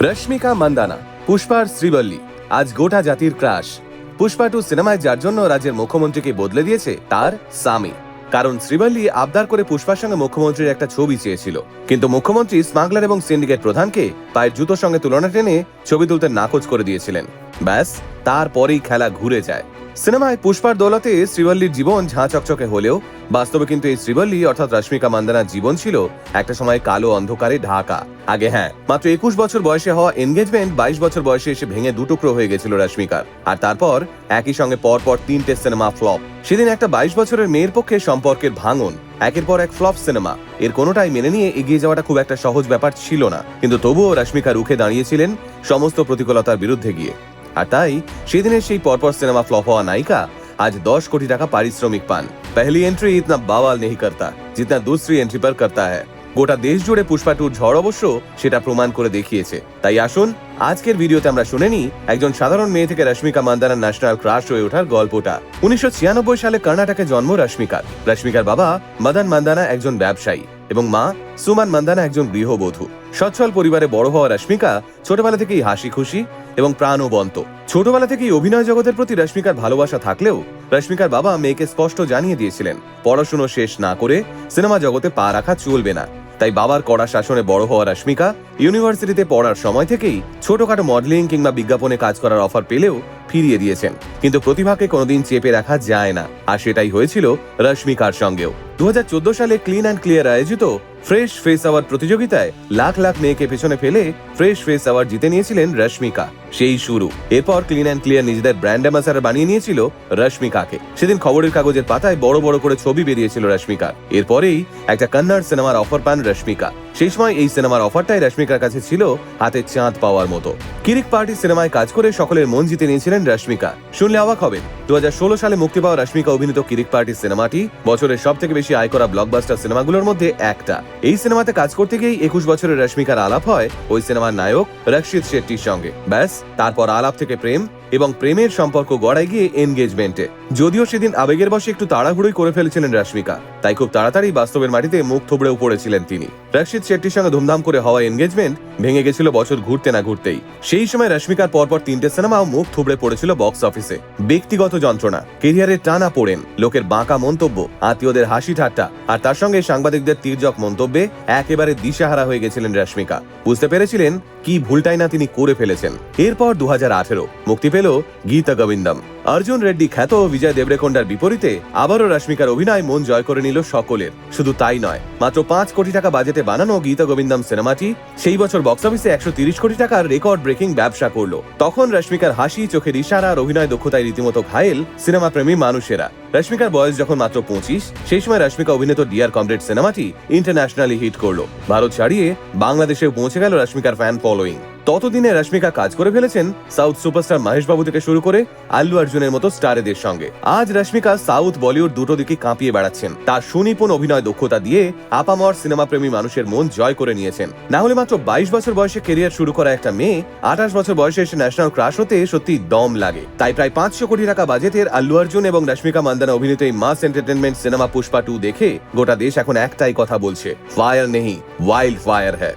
রশ্মিকা মান্দানা পুষ্পার শ্রীবল্লী। আজ গোটা জাতির ক্রাশ। পুষ্পা টু সিনেমায় যার জন্য রাজ্যের মুখ্যমন্ত্রীকে বদলে দিয়েছে তার স্বামী। কারণ শ্রীবল্লী আবদার করে পুষ্পার সঙ্গে মুখ্যমন্ত্রীর একটা ছবি চেয়েছিল। কিন্তু মুখ্যমন্ত্রী, স্মাগলার এবং সিন্ডিকেট প্রধানকে পায়ের জুতোর সঙ্গে তুলনা টেনে ছবি তুলতে নাকচ করে দিয়েছিলেন। ব্যাস, তারপরেই খেলা ঘুরে যায়। সিনেমায় পুষ্পার দৌলতে শ্রীবল্লীর জীবন ঝাঁ চকচকে হলেও বাস্তবে কিন্তু এই শ্রীবল্লী অর্থাৎ রশ্মিকা মান্দানার জীবন ছিল একটা সময় কালো অন্ধকারে ঢাকা। আগে হ্যাঁ মাত্র একুশ বছর বয়সে হওয়া এনগেজমেন্ট বাইশ বছর বয়সে এসে ভেঙে দুটুকরো হয়ে গেছিল রশ্মিকার। আর তারপর একই সঙ্গে পর পর তিনটে সিনেমা ফ্লপ। সেদিন একটা বাইশ বছরের মেয়ের পক্ষে সম্পর্কের ভাঙন, একের পর এক ফ্লপ সিনেমা। এর কোনোটাই মেনে নিয়ে এগিয়ে যাওয়াটা খুব একটা সহজ ব্যাপার ছিল না। কিন্তু তবুও রশ্মিকা রুখে দাঁড়িয়েছিলেন সমস্ত প্রতিকূলতার বিরুদ্ধে গিয়ে। আর তাই সেদিনের সেই পরপর সিনেমা ফ্লপ হওয়া নায়িকা आज दस कोटी টাকা পারিশ্রমিক পান पहली एंट्री इतना बावाल नहीं करता जितना दूसरी एंट्री पर करता है গোটা দেশ জুড়ে পুষ্পা টুর ঝড় অবশ্য সেটা প্রমাণ করে দেখিয়েছে তাই আসুন আজকের ভিডিওতে আমরা শুনে নিই একজন সাধারণ মেয়ে থেকে রশ্মিকা মান্দানার ন্যাশনাল ক্রাশ হয়ে ওঠার গল্পটা উনিশশো সালে কর্ণাটকে জন্ম রশ্মিকার রশ্মিকার বাবা মদন মান্দানা একজন ব্যবসায়ী এবং মা সুমান মান্দানা একজন গৃহবধূ সচ্ছল পরিবারে বড় হওয়া রশ্মিকা ছোটবেলা থেকেই হাসি খুশি এবং প্রাণবন্ত। ছোটবেলা থেকেই অভিনয় জগতের প্রতি রশ্মিকার ভালোবাসা থাকলেও রশ্মিকার বাবা মেয়েকে স্পষ্ট জানিয়ে দিয়েছিলেন, পড়াশুনো শেষ না করে সিনেমা জগতে পা রাখা চলবে না। তাই বাবার কড়া শাসনে বড় হওয়া রশ্মিকা ইউনিভার্সিটিতে পড়ার সময় থেকেই ছোটখাটো মডেলিং কিংবা বিজ্ঞাপনে কাজ করার অফার পেলেও ফিরিয়ে দিয়েছেন। কিন্তু প্রতিভাকে কোনোদিন চেপে রাখা যায় না। আর সেটাই হয়েছিল রশ্মিকার সঙ্গেও। দু হাজার চোদ্দ সালে ক্লিন অ্যান্ড ক্লিয়ার আয়োজিত ফ্রেশ ফেস আওয়ার প্রতিযোগিতায় লাখ লাখ মেয়েকে পেছনে ফেলে ফ্রেশ ফেস আওয়ার জিতে নিয়েছিলেন রশ্মিকা। সেই শুরু। এরপর ক্লিন অ্যান্ড ক্লিয়ার নিজেদের ব্র্যান্ড অ্যাম্বাসাডার বানিয়ে নিয়েছিল রশ্মিকাকে। সেদিন খবরের কাগজের পাতায় বড় বড় করে ছবি বেরিয়েছিল রশ্মিকা এরপরেই একটা কন্নড় সিনেমার অফার পান রশ্মিকা। সেই সময় এই সিনেমার অফারটাই রশ্মিকার কাছে ছিল হাতে চাঁদ পাওয়ার মতো। কিরিক পার্টি সিনেমায় কাজ করে সকলের মন জিতে নিয়েছিলেন রশ্মিকা। শুনলে অবাক হবেন, দুহাজার ষোলো সালে মুক্তি পাওয়া রশ্মিকা অভিনীত কিরিক পার্টি সিনেমাটি বছরের সব থেকে বেশি আয় করা ব্লকবাস্টার সিনেমাগুলোর মধ্যে একটা। এই সিনেমাতে কাজ করতে গিয়েই একুশ বছরের রশ্মিকার আলাপ হয় ওই সিনেমার নায়ক রক্ষিত শেট্টির সঙ্গে। ব্যাস, তারপর আলাপ থেকে প্রেম এবং প্রেমের সম্পর্ক গড়ায় গিয়ে এনগেজমেন্টে যদিও সেদিন আবেগের বসে একটু তাড়াহুড়োই করে ফেলেছিলেন রশ্মিকা, তাই খুব তাড়াতাড়ি বাস্তবের মাটিতে মুখ থুবড়েও পড়েছিলেন তিনি। রক্ষিত শেট্টির সঙ্গে ধুমধাম করে হওয়া এনগেজমেন্ট ভেঙে গেছিল বছর ঘুরতে না ঘুরতেই। সেই সময় রশ্মিকার পরপর তিনটে সিনেমাও মুখ থুবড়ে পড়েছিল বক্স অফিসে ব্যক্তিগত যন্ত্রণা কেরিয়ারের টানা পড়েন, লোকের বাঁকা মন্তব্য, আত্মীয়দের হাসি ঠাট্টা, আর তার সঙ্গে সাংবাদিকদের তীর্যক মন্তব্যে একেবারে দিশাহারা হয়ে গেছিলেন রশ্মিকা। বুঝতে পেরেছিলেন কি ভুলটাই না তিনি করে ফেলেছেন। এরপর দু হাজার আঠেরো, মুক্তি পেল গীতা গোবিন্দম। অর্জুন রেড্ডি খ্যাত বিজয় দেবরেকন্ডার বিপরীতে আবারও রশ্মিকার অভিনয় মন জয় করে নিল সকলের। শুধু তাই নয়, মাত্র পাঁচ কোটি টাকা বাজেটে বানানো গীতা গোবিন্দম সিনেমাটি সেই বছর বক্স অফিসে একশো তিরিশ কোটি টাকার রেকর্ড ব্রেকিং ব্যবসা করল। তখন রশ্মিকার হাসি, চোখের ইশারা আর অভিনয় দক্ষতায় রীতিমতো ঘায়েল সিনেমা প্রেমী মানুষেরা। রশ্মিকার বয়স যখন মাত্র পঁচিশ, সেই সময় রশ্মিকা অভিনীত ডিয়ার কমরেড সিনেমাটি ইন্টারন্যাশনালি হিট করল। ভারত ছাড়িয়ে বাংলাদেশে পৌঁছে গেল রশ্মিকার ফ্যান ফলোয়িং ততদিনে রশ্মিকা কাজ করে ফেলেছেন সাউথ সুপারস্টার মহেশ বাবু থেকে শুরু করে আল্লু অর্জুনের মতো স্টারেদের সঙ্গে। আজ রশ্মিকা সাউথ বলিউড দুটো দিকে কাঁপিয়ে বেড়াচ্ছেন। তার সুনিপুণ অভিনয় দক্ষতা দিয়ে আপামর সিনেমা প্রেমী মানুষের মন জয় করে নিয়েছেন। না হলে মাত্র বাইশ বছর বয়সে কেরিয়ার শুরু করা একটা মেয়ে, আঠাশ বছর বয়সে এসে ন্যাশনাল ক্রাশ হতে সত্যি দম লাগে। তাই প্রায় পাঁচশো কোটি টাকা বাজেটের আল্লু অর্জুন এবং রশ্মিকা মান্দানা অভিনীত এই mass entertainment cinema Pushpa two দেখে গোটা দেশ এখন একটাই কথা বলছে, ফায়ার নেই ওয়াইল্ড ফায়ার হ্যাঁ